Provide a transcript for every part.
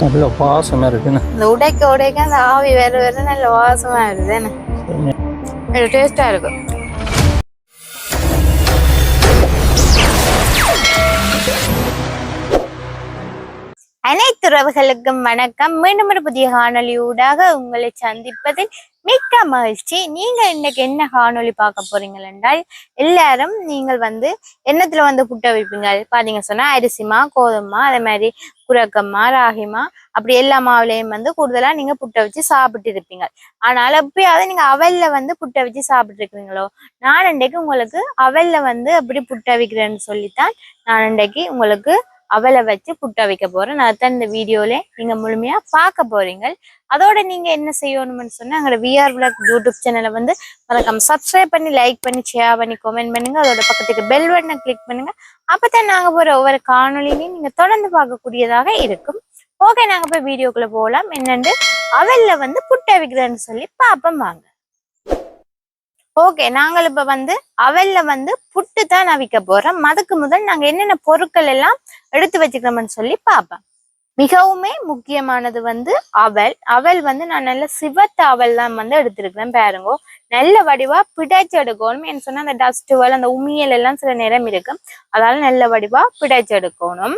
நல்ல வாசமாக இருக்குன்னு இந்த உடைக்க உடைக்க அந்த ஆவி வேற வேற நல்ல வாசமா வருது என்ன நல்ல டேஸ்டா இருக்கும். அனைத்து உறவுகளுக்கும் வணக்கம். மீண்டும் ஒரு புதிய காணொலியூடாக உங்களை சந்திப்பதில் மிக்க மகிழ்ச்சி. நீங்க இன்னைக்கு என்ன காணொலி பார்க்க போறீங்கள் என்றால் எல்லாரும் நீங்கள் வந்து எண்ணத்துல வந்து புட்ட வைப்பீங்க பாத்தீங்க சொன்னா அரிசிமா கோதுமா அதே மாதிரி குரக்கம்மா ராகிமா அப்படி எல்லா மாவுலையும் வந்து கூடுதலா நீங்க புட்ட வச்சு சாப்பிட்டு இருப்பீங்க ஆனால் எப்பயாவது நீங்க அவல்ல வந்து புட்ட வச்சு சாப்பிட்டு இருக்கீங்களோ நான் இன்றைக்கு உங்களுக்கு அவல்ல வந்து அப்படி புட்ட வைக்கிறேன்னு சொல்லித்தான் நான் இன்றைக்கு உங்களுக்கு அவளை வச்சு புட்டா வைக்க போறேன். அதான் இந்த வீடியோல நீங்க முழுமையா பார்க்க போறீங்க. அதோட நீங்க என்ன செய்யணும்னு சொன்னா எங்களோட விஆர் விளாக் யூடியூப் சேனலை வந்து மறக்காம சப்ஸ்கிரைப் பண்ணி லைக் பண்ணி ஷேர் பண்ணி கமெண்ட் பண்ணுங்க. அதோட பக்கத்துக்கு பெல் பட்டனை கிளிக் பண்ணுங்க. அப்பதான் நாங்க போற ஒவ்வொரு காணொலியுமே நீங்க தொடர்ந்து பார்க்கக்கூடியதாக இருக்கும். ஓகே நாங்க போய் வீடியோக்குள்ள போகலாம் என்னண்டு அவல்ல வந்து புட்டை வைக்கிறேன்னு சொல்லி பார்ப்போம் வாங்க. ஓகே நாங்கள் இப்ப வந்து அவல்ல வந்து புட்டு தான் அவிக்க போறோம். அதுக்கு முதல் நாங்க என்னென்ன பொருட்கள் எல்லாம் எடுத்து வச்சுக்கிறோம்னு சொல்லி பார்ப்பேன் மிகவுமே முக்கியமானது வந்து அவல். அவல் வந்து நான் நல்ல சிவத்த அவல் தான் வந்து எடுத்திருக்கிறேன் பாருங்க. நல்ல வடிவா பிடைச்சு எடுக்கணும். என்ன சொன்னா அந்த டஸ்ட் வல் அந்த உமியல் எல்லாம் சில நிறம் இருக்கு அதால நல்ல வடிவா பிடைச்சு எடுக்கணும்.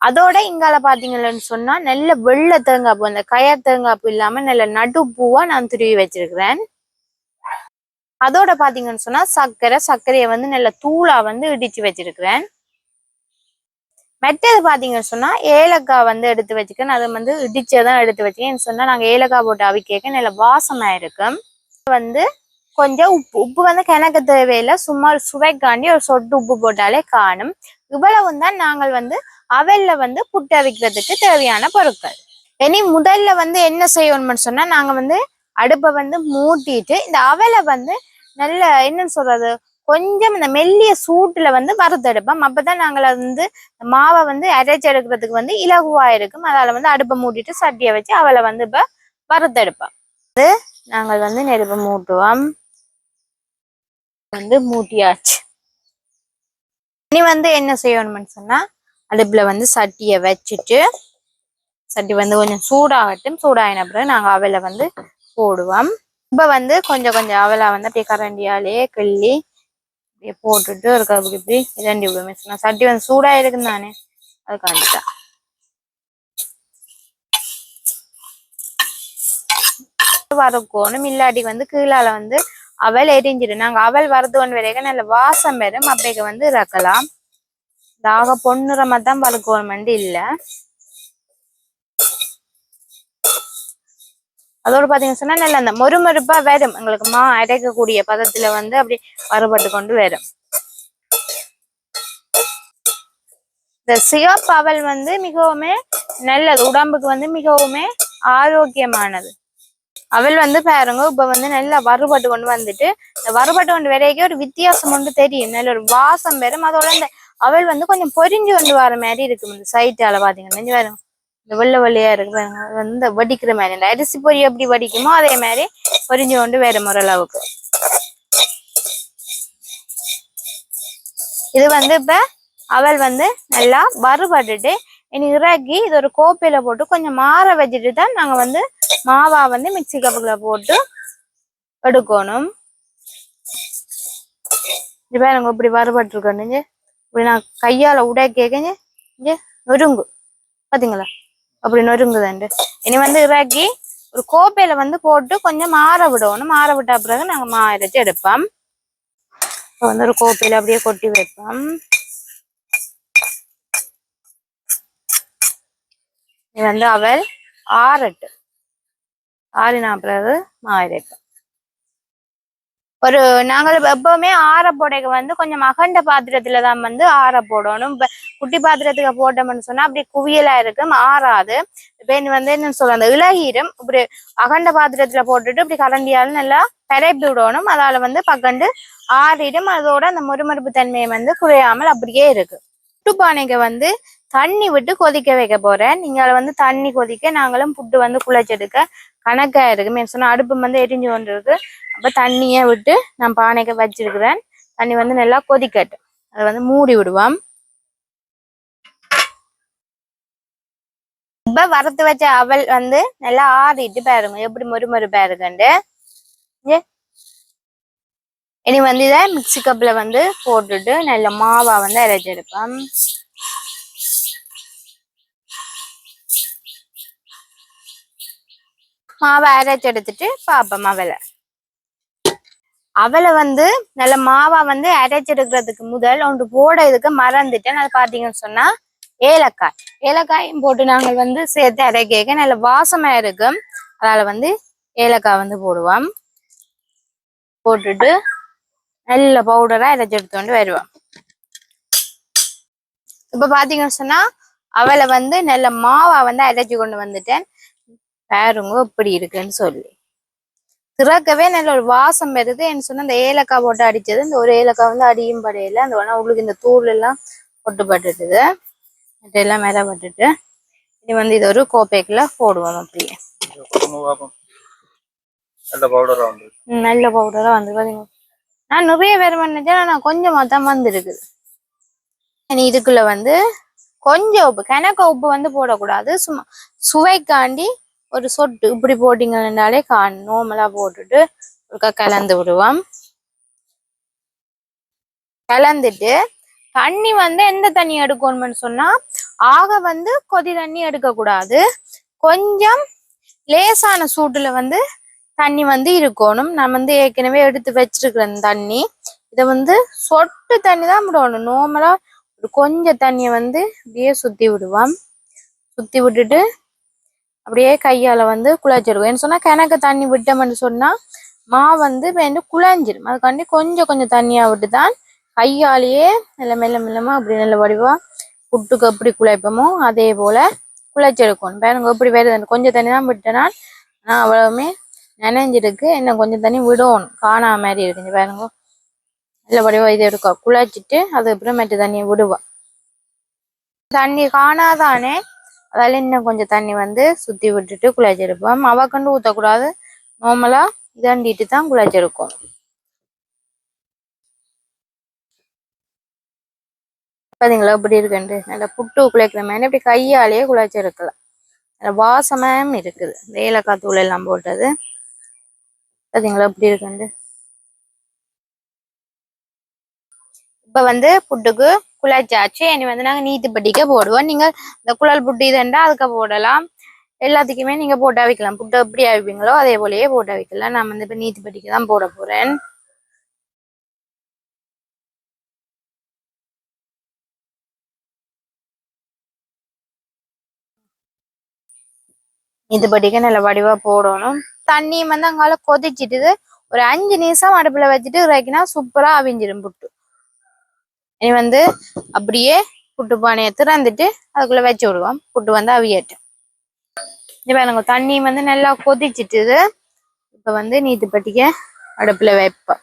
அதோட இங்கால பாத்தீங்கன்னு சொன்னா நல்ல வெள்ளை தேங்காய் அந்த கயர் தேங்காய் இல்லாம நல்ல நடுப்பூவா நான் துருவி வச்சிருக்கிறேன். அதோட பாத்தீங்கன்னு சொன்னா சர்க்கரை சர்க்கரையை வந்து நல்ல தூளா வந்து இடிச்சு வச்சிருக்கிறேன். மெட்டது பாத்தீங்கன்னு சொன்னா ஏலக்காய் வந்து எடுத்து வச்சுக்கேன் அதை வந்து இடிச்சதான் எடுத்து வச்சுக்கேன் சொன்னா நாங்க ஏலக்காய் போட்டு அவிக்க நல்ல வாசமா இருக்கும். வந்து கொஞ்சம் உப்பு உப்பு வந்து கிணக்கு தேவையில்லை. சும்மா சுவைக்காண்டி ஒரு சொட்டு உப்பு போட்டாலே காணும். இவ்வளவு தான் நாங்கள் வந்து அவல்ல வந்து புட்டு அவிக்கிறதுக்கு தேவையான பொருட்கள். இனி முதல்ல வந்து என்ன செய்யணும்னு சொன்னா நாங்க வந்து அடுப்பை வந்து மூட்டிட்டு இந்த அவலை வந்து நல்ல என்னன்னு சொல்றது கொஞ்சம் இந்த மெல்லிய சூட்டுல வந்து வறுத்தெடுப்போம் அப்பதான் நாங்கள் வந்து மாவை வந்து அரைச்சு எடுக்கிறதுக்கு வந்து இலகுவா இருக்கும். அதால வந்து அடுப்பை மூட்டிட்டு சட்டியை வச்சு அவளை வந்து இப்ப வறுத்தெடுப்போம் அது நாங்கள் வந்து நெருப்பை மூட்டுவோம். வந்து மூட்டியாச்சு. இனி வந்து என்ன செய்யணும்னு சொன்னா அடுப்புல வந்து சட்டியை வச்சுட்டு சட்டி வந்து கொஞ்சம் சூடாகட்டும். சூடாகின பிறகு நாங்கள் அவளை வந்து போடுவோம். இப்ப வந்து கொஞ்சம் கொஞ்சம் அவலை வந்து அப்படியே கரண்டியாலே கிள்ளி அப்படியே போட்டுட்டு ஒரு அப்படி இப்படி இரண்டி விடுவேன் சொன்னா சட்டி வந்து சூடா இருக்குன்னு தானே அது காண்டிட்டேன் வறுக்கணும் இல்லாட்டி வந்து கீழால வந்து அவல் எரிஞ்சிடும். நாங்க அவல் வறுத்து கொண்டு வரைக்கும் நல்ல வாசம் பெறும். அப்படிக்கு வந்து இறக்கலாம். தாக பொன்னுரமா தான் வறுக்கணும் இல்லை. அதோட பாத்தீங்கன்னா சொன்னா நல்ல அந்த மொறுமொறுப்பா வரும். எங்களுக்கு மா அடைக்கக்கூடிய பதத்தில் வந்து அப்படி வறுபட்டு கொண்டு வரும். இந்த சிவப்பவல் அவல் வந்து மிகவுமே நல்லது. உடம்புக்கு வந்து மிகவுமே ஆரோக்கியமானது. அவள் வந்து பாருங்க இப்ப வந்து நல்லா வறுபட்டு கொண்டு வந்துட்டு இந்த வறுபட்டு கொண்டு வரைக்கும் ஒரு வித்தியாசம் ஒன்று தெரியும். நல்ல ஒரு வாசம் வரும். அதோட இந்த அவள் வந்து கொஞ்சம் பொரிஞ்சு கொண்டு வர மாதிரி இருக்கும். இந்த சைட்டால பாத்தீங்கன்னா நெஞ்சு பாருங்க. இந்த வெள்ளை வெள்ளையா இருக்கிறாங்க அது வந்து வடிக்கிற மாதிரி இந்த அரிசி பொரி எப்படி வடிக்குமோ அதே மாதிரி பொரிஞ்சு கொண்டு வேற முறளவுக்கு. இது வந்து இப்ப அவள் வந்து நல்லா வறுபட்டுட்டு இனி இறக்கி இது ஒரு கோப்பையில போட்டு கொஞ்சம் மாற வச்சுட்டு தான் நாங்க வந்து மாவா வந்து மிக்சி கப்புல போட்டு எடுக்கணும். இது பாருங்க இப்படி வறுபட்டுருக்கணுங்க இப்படி நான் கையால உடைக்கங்க இங்க நொறுங்கு. பாத்தீங்களா? அப்படி நொறுங்குதாண்டு இனி வந்து இறக்கி ஒரு கோப்பையில வந்து போட்டு கொஞ்சம் மாற விடணும். மாற விட்ட பிறகு நாங்க மா எடுப்போம். இப்போ வந்து ஒரு கோப்பையில அப்படியே கொட்டி வைப்போம். இது வந்து அவள் ஆறட்டு. ஆறினா பிறகு மா ஒரு நாங்கள் எப்பவுமே ஆற போடைக்கு வந்து கொஞ்சம் அகண்ட பாத்திரத்துல தான் வந்து ஆற போடணும். குட்டி பாத்திரத்துக்கு போட்டோம்னு சொன்னா அப்படி குவியலா இருக்கும் ஆறாது. இப்போ வந்து என்ன சொல்ல அந்த இலகீரம் இப்படி அகண்ட பாத்திரத்துல போட்டுட்டு இப்படி கரண்டியால நல்லா பரப்பி விடணும். அதால வந்து பக்கண்டு ஆறிடும். அதோட அந்த முறுமறுப்பு தன்மையை வந்து குறையாமல் அப்படியே இருக்கு. புட்டுப்பானைக்கு வந்து தண்ணி விட்டு கொதிக்க வைக்க போறேன். நீங்க வந்து தண்ணி கொதிக்க நாங்களும் புட்டு வந்து குழைச்செடுக்க கணக்காயிருக்கு மீன் சொன்னா அடுப்பு வந்து எரிஞ்சு கொண்டு இருக்கு அப்ப தண்ணியை விட்டு நான் பானைக்கு வச்சிருக்கிறேன். தண்ணி வந்து நல்லா கொதிக்கட்டும். அதை வந்து மூடி விடுவோம். இப்போ வறுத்து வச்ச அவல் வந்து நல்லா ஆறிட்டு பாருங்க. எப்படி மொறு மொறு பாருங்கண்டு. இனி வந்து இதை மிக்ஸி கப்ல வந்து போட்டுட்டு நல்ல மாவா வந்து அரைச்செடுப்பேன் மாவை அரைச்சி எடுத்துட்டு பாப்போம் அவலை அவளை வந்து நல்ல மாவா வந்து அரைச்செடுக்கிறதுக்கு முதல் ஒன்று போட இதுக்கு மறந்துட்டேன். அது பார்த்தீங்கன்னு சொன்னா ஏலக்காய். ஏலக்காயும் போட்டு நாங்கள் வந்து சேர்த்து அரைக்க நல்ல வாசமா இருக்கும் அதால வந்து ஏலக்காய் வந்து போடுவோம். போட்டுட்டு நல்ல பவுடரா அரைச்சு எடுத்துட்டு வருவோம். இப்ப பாத்தீங்கன்னு சொன்னா அவளை வந்து நல்ல மாவா வந்து அரைச்சி கொண்டு வந்துட்டேன். பாருங்க இப்படி இருக்குன்னு சொல்லி. திறக்கவே நல்ல ஒரு வாசம் வருது. என்ன சொன்னா இந்த ஏலக்காய் போட்டு அடிச்சது. இந்த ஒரு ஏலக்காய் வந்து அடியும் படையில. அந்த உடனே உங்களுக்கு இந்த தூள் எல்லாம் பொட்டு பட்டுட்டுது. எல்லாம் மேல பட்டுட்டு. இனி வந்து இது ஒரு கோப்பைக்குள்ள போடுவோம் அப்படியே. நல்ல பவுடரா வந்து பாத்தீங்க நான் நிறைய பேர் பண்ணேன் நான் கொஞ்சமா தான் வந்திருக்குது இனி இதுக்குள்ள வந்து கொஞ்சம் உப்பு கணக்க உப்பு வந்து போடக்கூடாது. சும்மா சுவைக்காண்டி ஒரு சொட்டு இப்படி போட்டீங்கன்னாலே கா நோமலா போட்டுட்டு ஒருக்கா கலந்து விடுவோம். கலந்துட்டு தண்ணி வந்து எந்த தண்ணி எடுக்கணும்னு சொன்னா ஆக வந்து கொதி தண்ணி எடுக்கக்கூடாது. கொஞ்சம் லேசான சூட்டுல வந்து தண்ணி வந்து இருக்கணும். நான் வந்து ஏற்கனவே எடுத்து வச்சிருக்கிறேன் தண்ணி. இதை வந்து சொட்டு தண்ணி தான் விடணும். நார்மலா ஒரு கொஞ்சம் தண்ணியை வந்து அப்படியே சுத்தி விடுவோம். சுத்தி விட்டுட்டு அப்படியே கையால் வந்து குழச்சிருவோம் என்ன சொன்னால் கிணக்கு தண்ணி விட்டோம்னு சொன்னால் மா வந்து வேண்டு குழஞ்சிடும் அதுக்காண்டி கொஞ்சம் கொஞ்சம் தண்ணியாக விட்டு தான் கையாலேயே மெல்ல மெல்ல மெல்லமாக அப்படி நல்ல வடிவா புட்டுக்கு எப்படி குழைப்போமோ அதே போல் குழைச்செடுக்கணும். பாருங்க எப்படி வேறு கொஞ்சம் தண்ணி தான் விட்டேனா ஆனால் அவ்வளவுமே நினைஞ்சிருக்கு. இன்னும் கொஞ்சம் தண்ணி விடணும். காணாம மாதிரி இருக்கு இங்க பாருங்க. நல்ல வடிவா இதை எடுக்க குழச்சிட்டு அதுக்கப்புறம் மெட்டு தண்ணியை விடுவா. தண்ணி காணாதானே அதால இன்னும் கொஞ்சம் தண்ணி வந்து சுத்தி விட்டுட்டு குழச்செடுப்போம் அவக்கண்டு ஊற்றக்கூடாது நார்மலா இதாண்டிட்டு தான் குழச்செடுக்கும் பார்த்தீங்களா இப்படி இருக்குண்டு நல்லா புட்டு குழைக்கிற மாதிரி. இப்படி கையாலேயே குழைச்செடுக்கலாம் நல்லா வாசமாக இருக்குது. இந்த தூள் எல்லாம் போட்டது. பார்த்தீங்களா இப்படி இருக்குண்டு இப்போ வந்து புட்டுக்கு குழச்சாச்சு. இனி வந்து நாங்க நீத்து பட்டிக்க போடுவோம். நீங்க இந்த குழல் புட்டு இதுண்டா அதுக்கு போடலாம். எல்லாத்துக்குமே நீங்க போட்டா வைக்கலாம். புட்டு எப்படி அவிப்பீங்களோ அதே போலயே போட்டா வைக்கலாம். நான் வந்து இப்போ நீத்து பட்டிக்கு தான் போட போறேன். இது படிக்க நல்ல வடிவா போடணும். தண்ணி வந்து அங்கால கொதிச்சிட்டு ஒரு அஞ்சு நிமிஷம் அடுப்புல வச்சுட்டு இறக்கினா சூப்பரா அவிஞ்சிடும் புட்டு. இனி வந்து அப்படியே புட்டு பானையை திறந்துட்டு அதுக்குள்ள வச்சு விடுவோம். புட்டு வந்து அவியட்டும். இது பாருங்க தண்ணி வந்து நல்லா கொதிச்சிட்டுது. இப்ப வந்து நீத்து பட்டிக்க அடுப்புல வைப்போம்.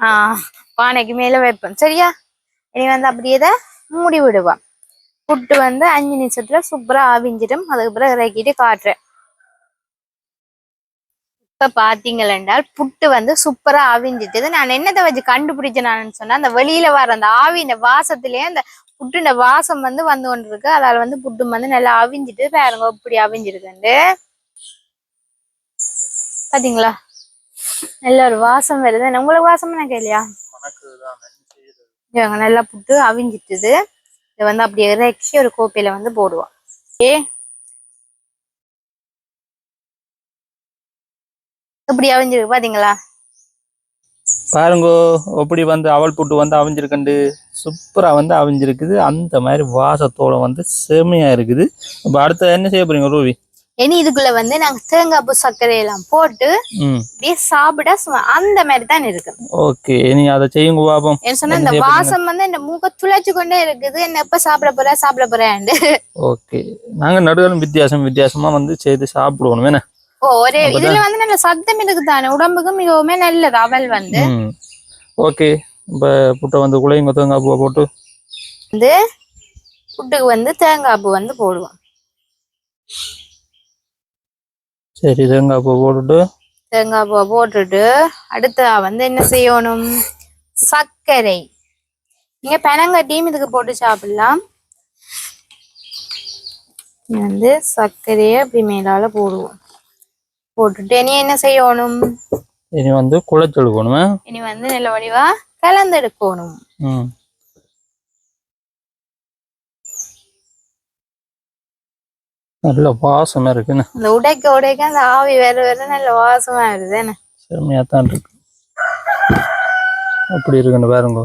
ஆஹ் பானைக்கு மேல வைப்போம். சரியா? இனி வந்து அப்படியே இதை மூடி விடுவோம். புட்டு வந்து அஞ்சு நிமிஷத்துல சூப்பரா ஆவிஞ்சிடும் அதுக்கப்புறம் இறக்கிட்டு காட்டுறேன். இப்ப பாத்தீங்களென்றால் புட்டு வந்து சூப்பரா ஆவிஞ்சிட்டது நான் என்னத்தை வச்சு கண்டுபிடிச்சேன் நான் சொன்னா அந்த வெளியில வர அந்த ஆவின வாசத்திலேயே அந்த புட்டுன வாசம் வந்து வந்து கொண்டு இருக்கு அதால வந்து புட்டு வந்து நல்லா அவிஞ்சிட்டு பாருங்க இப்படி அவிஞ்சிருக்குண்டு பாத்தீங்களா? நல்ல ஒரு வாசம் வருது. உங்களுக்கு வாசம் என்ன கேள்வியா? நல்லா புட்டு அவிஞ்சிட்டுது இதை வந்து அப்படியே இறக்கி ஒரு கோப்பையில வந்து போடுவோம். ஏ இப்படி அவிஞ்சிருக்கு பாத்தீங்களா? பாருங்கோ எப்படி வந்து அவல் புட்டு வந்து அவிஞ்சிருக்கண்டு. சூப்பரா வந்து அவிஞ்சிருக்குது. அந்த மாதிரி வாசத்தோட வந்து செமையா இருக்குது. இப்போ அடுத்து என்ன செய்ய போறீங்க ரூவி இனி இதுக்குள்ள வந்து நாங்க தேங்காய் பூ சர்க்கரை எல்லாம் போட்டு அப்படியே சாப்பிட சும்மா அந்த மாதிரி தான் இருக்கு. ஓகே நீ அதை செய்யுங்க பாப்போம். சொன்னா இந்த? வாசம் வந்து இந்த மூக்க துளைச்சு கொண்டே இருக்குது. என்ன எப்ப சாப்பிட போற சாப்பிட போறேன் ஓகே நாங்க நடுவில் வித்தியாசம் வித்தியாசமா வந்து செய்து சாப்பிடுவோம் ஓ ஒரே இதுல வந்து நல்ல சத்தம் இருக்குதானே? உடம்புக்கு மிகவுமே நல்லது அவல் வந்து. ஓகே. இப்போ புட்டை வந்து குழையுங்க தேங்காய் பூவை போட்டு? வந்து புட்டுக்கு வந்து தேங்காய் பூ வந்து போடுவோம் சரி தேங்காய் பூ போட்டுட்டு? தேங்காய் பூ போட்டுட்டு அடுத்ததா வந்து என்ன செய்யணும்? சர்க்கரை. நீங்க பெனங்கட்டியும் இதுக்கு போட்டு சாப்பிடலாம். வந்து சர்க்கரையை அப்படி மேலால போடுவோம். போட்டுட்டு இனி என்ன செய்யணும்? இனி வந்து குழைச்செடுக்கணுமே இனி வந்து நல்ல வடிவா கலந்தெடுக்கணும். நல்ல வாசமா இருக்குன்னு. அந்த உடைக்க உடைக்க அந்த ஆவி வேற வேற நல்ல வாசமா வருது என்ன? செம்மையா தான் இருக்கு. அப்படி இருக்குன்னு பாருங்க.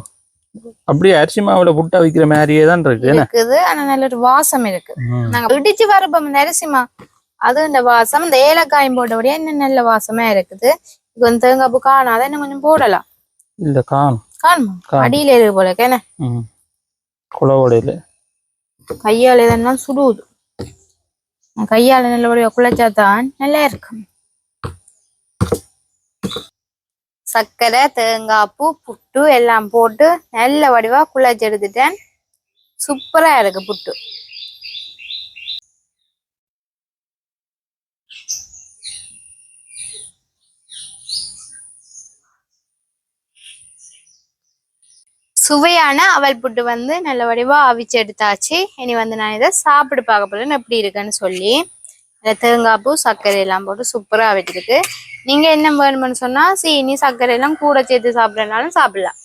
அப்படியே அரிசி மாவுல புட்டா வைக்கிற மாதிரியே தான் இருக்கு இருக்குது ஆனா நல்ல ஒரு வாசம் இருக்கு. நாங்க இடிச்சு வரப்ப இந்த அது இந்த வாசம் இந்த ஏலக்காயம் போட்டபடியே இன்னும் நல்ல வாசமா இருக்குது. இது வந்து தேங்காய் பூ காணாத இன்னும் கொஞ்சம் போடலாம். இல்ல காணும். காணுமா. அடியில இருக்கு போல ம். குளவோடையில கையால இதெல்லாம் சுடுவது கையால நல்லபடியா குழைச்சாதான் நல்லா இருக்கும். சர்க்கரை தேங்காய் பூ புட்டு எல்லாம் போட்டு நல்ல வடிவா குழைச்சி எடுத்துட்டேன். சூப்பரா இருக்கு புட்டு. சுவையான அவல் புட்டு வந்து நல்ல வடிவாக அவிச்சு எடுத்தாச்சு. இனி வந்து நான் இதை சாப்பிட்டு பார்க்க போகிறேன் எப்படி இருக்குன்னு சொல்லி. அதில் தேங்காய் பூ சர்க்கரை எல்லாம் போட்டு சூப்பராக அவிச்சிருக்கு நீங்க என்ன வேணும்னு சொன்னால் சீனி சர்க்கரை எல்லாம் கூட சேர்த்து சாப்பிட்றனாலும் சாப்பிடலாம்.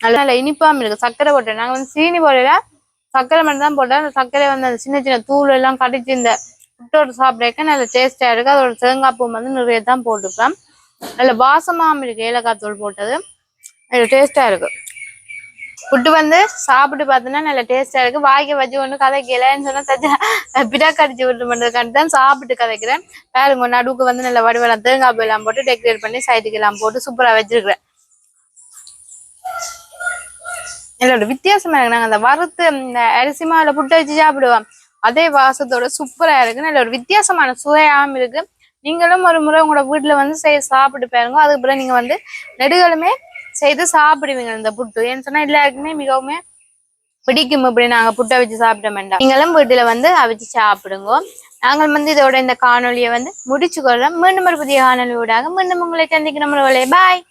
நல்ல நல்ல இனிப்பாகவும் இருக்கு. சர்க்கரை போட்டேன். நாங்கள் வந்து சீனி போடல. சர்க்கரை மட்டும் தான் போட்டோம் அந்த சர்க்கரை வந்து அந்த சின்ன சின்ன தூள் எல்லாம் கடிச்சு இந்த புட்டோட சாப்பிட்றதுக்கு நல்ல டேஸ்ட்டாக இருக்குது அதோட தேங்காய் பூ வந்து நிறைய தான் போட்டுக்கலாம் நல்ல வாசமாக இருக்கு ஏலக்காய் தூள் போட்டது. நல்ல டேஸ்டா இருக்கு. ஃபுட்டு வந்து சாப்பிட்டு பார்த்தோன்னா நல்ல டேஸ்டா இருக்கு. வாய்க்க வச்சு ஒன்று கதைக்கலன்னு சொன்னா தச்சா பிடாக்கடிச்சு விட்டு பண்ணுறதுக்காண்டி தான் சாப்பிட்டு கதைக்கிறேன். பாருங்க நடுவுக்கு வந்து நல்ல வடிவெல்லாம் தேங்காய் பூ எல்லாம் போட்டு டெக்கரேட் பண்ணி சைடுக்கு எல்லாம் போட்டு சூப்பரா வச்சிருக்கிறேன். இதோட வித்தியாசமா இருக்கு. நாங்க அந்த வறுத்து இந்த அரிசிமா மாவுல புட்டு வச்சு சாப்பிடுவோம். அதே வாசத்தோட சூப்பரா இருக்கு. நல்ல ஒரு வித்தியாசமான சுவையாகவும் இருக்கு. நீங்களும் ஒரு முறை உங்களோட வீட்டில் வந்து செய்ய சாப்பிட்டு பாருங்க. அதுக்கப்புறம் நீங்க வந்து நெடுகளுமே செய்து சாப்பிடுவீங்க இந்த புட்டு. ஏன்னு சொன்னா எல்லாருக்குமே மிகவும் பிடிக்கும். இப்படி நாங்க புட்டை வச்சு சாப்பிட வேண்டாம். நீங்களும் வீட்டுல வந்து அவிச்சு சாப்பிடுங்க. நாங்கள் வந்து இதோட இந்த காணொலியை வந்து முடிச்சுக்கொள்றோம். மீண்டும் ஒரு புதிய காணொலியோடாக மீண்டும் உங்களை சந்திக்கணும். பாய்